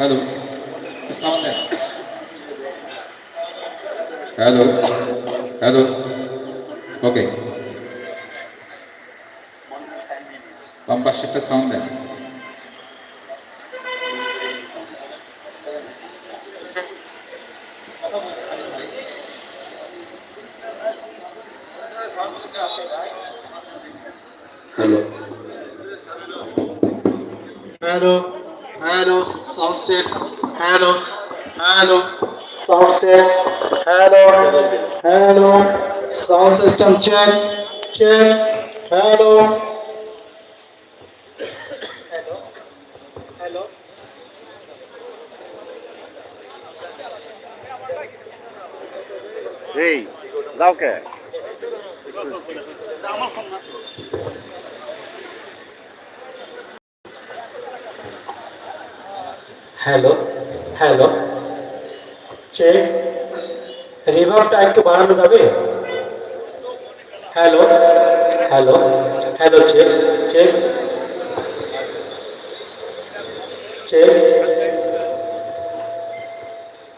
Hello hello hello okay পাশে একটা sound দেন sound set hello hello sound set hello hello sound system check check hello এই যাও কে hello hello check রিভারটা একটু বাড়ানো যাবে? Hello hello hello check check check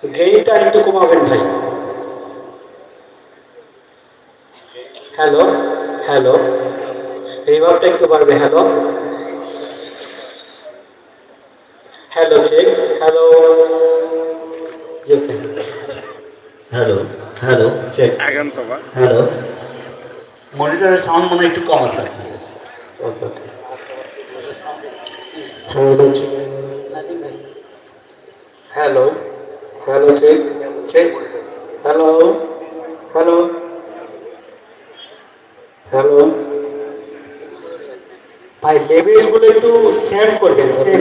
গেইনটা একটু কমাবেন ভাই। হ্যালো হ্যালো রিভারটা একটু বাড়বে hello hello check hello hello hello check এখন তো বা হ্যালো মনিটরের সাউন্ড মনে একটু কম আছে। Okay okay hello hello hello check check hello hello hello ভাই লেভেলগুলো একটু সেভ করবেন save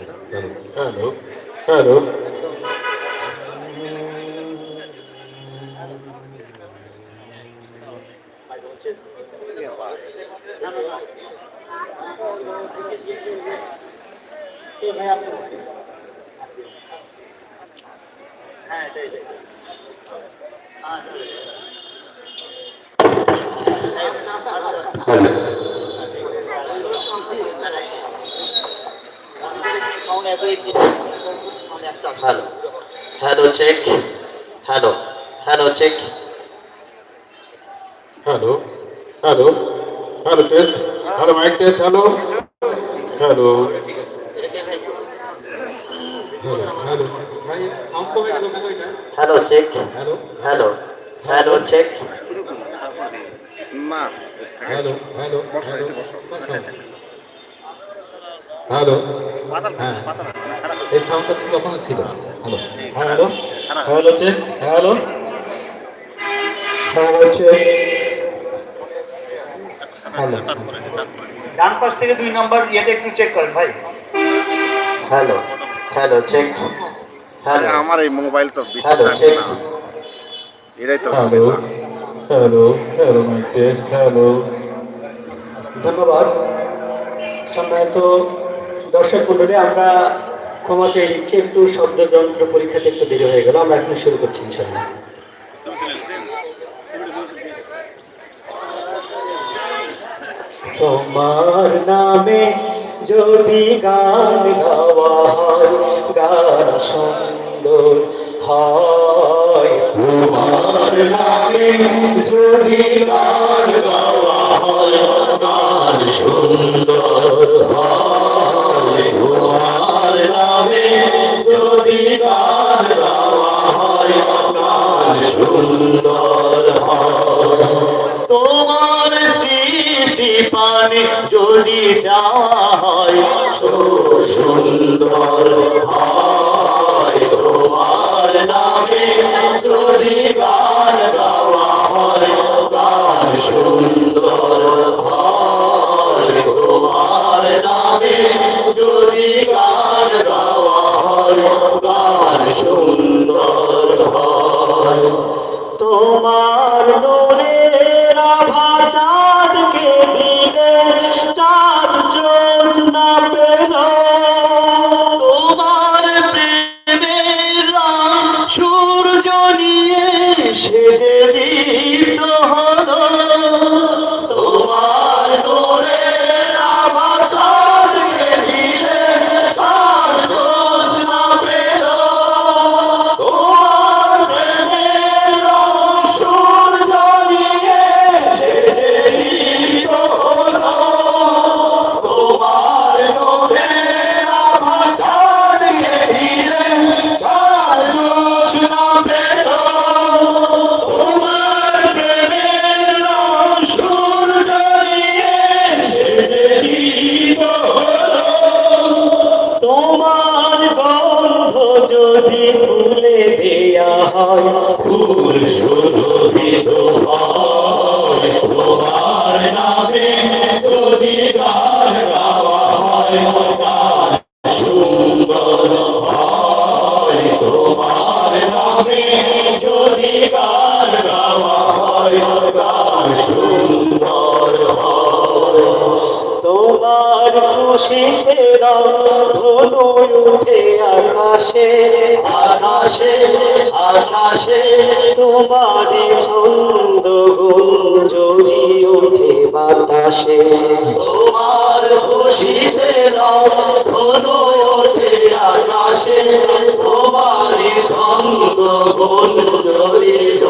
hello hello hello hello hello check hello hello check hello hello hello test hello mic test hello hello hello check hello hello hello check না hello hello hello hello হ্যাঁ। এই সাউন্ডটা তো তখন ছিল। হ্যালো। হ্যাঁ hello. Hello check. Hello. Hello check. Hello. ডান পাশ থেকে দুই নাম্বার ইয়েটা একটু চেক করেন ভাই। হ্যালো। Hello check. হ্যালো। আমার এই মোবাইল তো বেশি হ্যালো থাকবে চেক। না। এটাই তো hello. Hello hello mic test hello. ধন্যবাদ। সম্মানিত দর্শক মন্ডলী, আমরা ক্ষমা চেয়ে নিচ্ছি। একটু শব্দযন্ত্র পরীক্ষাতে একটু দেরি হয়ে গেল, আমরা এখন শুরু করছি ইনশাল্লাহ তোমার নামে যদি গান গাওয়া হয়, গান সুন্দর হয়। তোমার নামে যদি গান গাওয়া হয়, গান সুন্দর হয়। সুন্দর তোমার সৃষ্টি পানে যদি সো সুন্দর তোমার নামে। যদি গান গাওয়া হয়, গান সুন্দর তোমার নামে। যদি গান গাওয়া গান সুন্দর Allah. গান গাওয়া হয় গান সুন্দর হয় তোমার খুশিতে ধনু উঠে আকাশে। আকাশে আকাশে। তোমারই ছন্দ গুঞ্জরি ওঠে বাতাসে। তোমার খুশিতে ধনু ওঠে আকাশে ছন্দ গুঞ্জরি ওঠে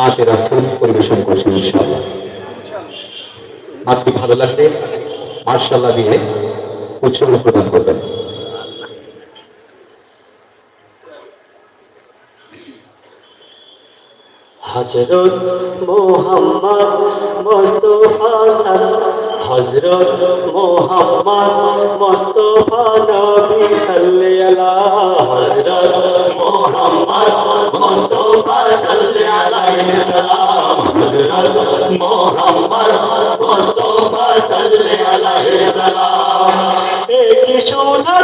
নাচের আসল পরিবেশন করছেন ইনশাআল্লাহ। নাচটি ভালো লাগলে মার্শাল্লাহ দিয়ে উৎসর্গ প্রদান করবেন। হজরত মোহাম্মদ মোস্তফা হজরত মোহাম্মদ মোস্তফা নবী সাল্লি আলা হজরত মোহাম্মদ মোস্তফা সাল্লি আলাইহি সালাম। হজরত মোহাম্মদ মোস্তফা সাল্লি আলাইহি সালাম একই শোনা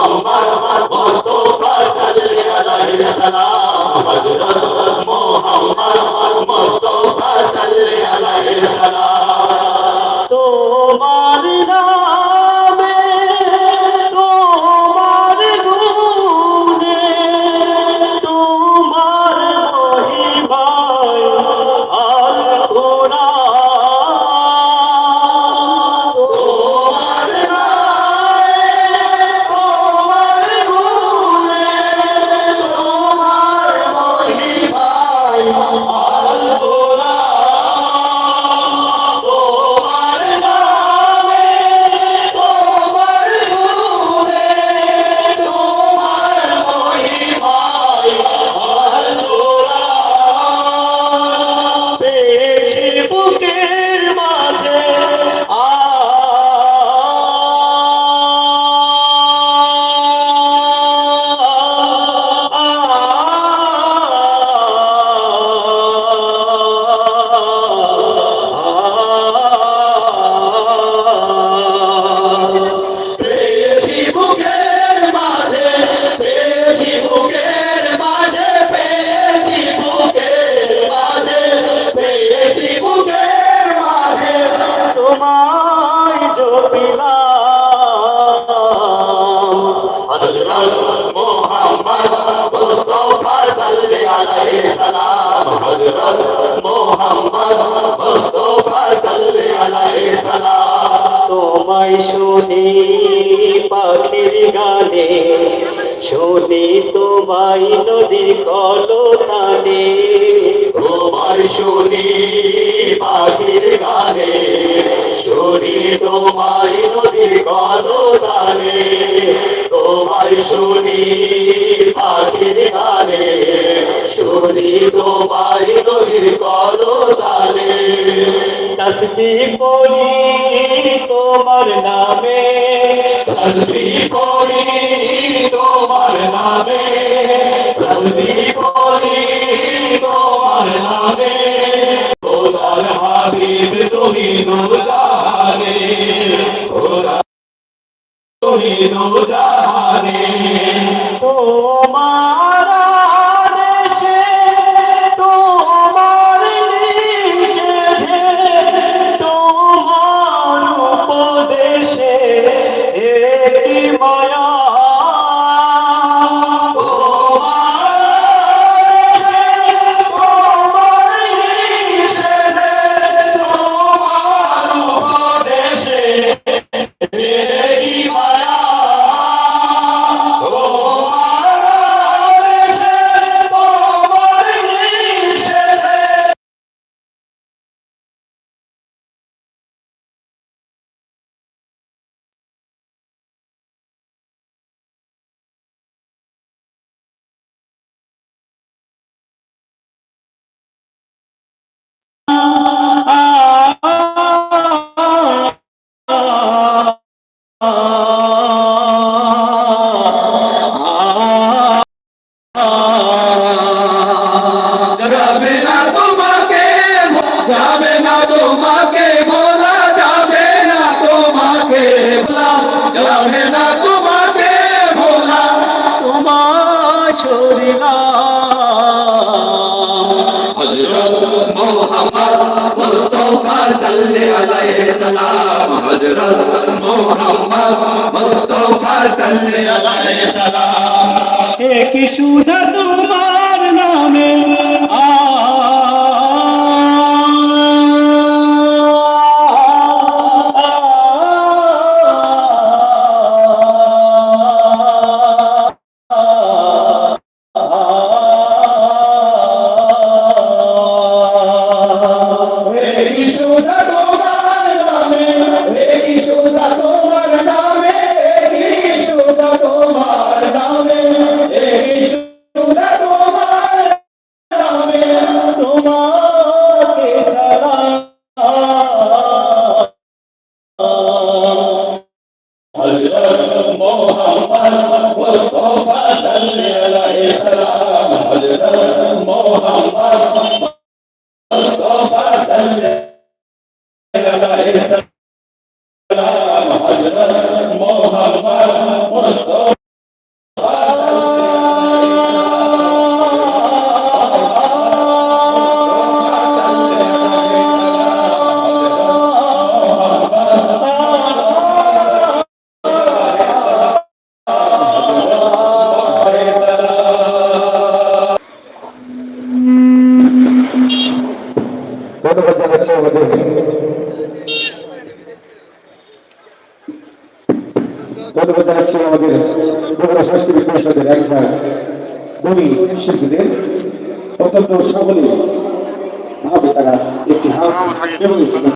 মুহাম্মদ مصطفى সাল্লাল্লাহু আলাইহি সাল্লাম وسلم মুহাম্মদ তোমায় শুনি পাখির গানে, শুনি তোমায় নদীর কলতানে। তোমার শুনি পাখির গানে, শুনি তোমার নদীর কলতানে। তোমার শুনি পাখির গানে শুনি তোমার নদীর কলতানে তসবি পড়ি তোমার নামে তসবি তোমার নামে। মোহাম্মদ মুস্তফা সাল্লাল্লাহু আলাইহি সাল্লাম কি সুন্দর তোমার?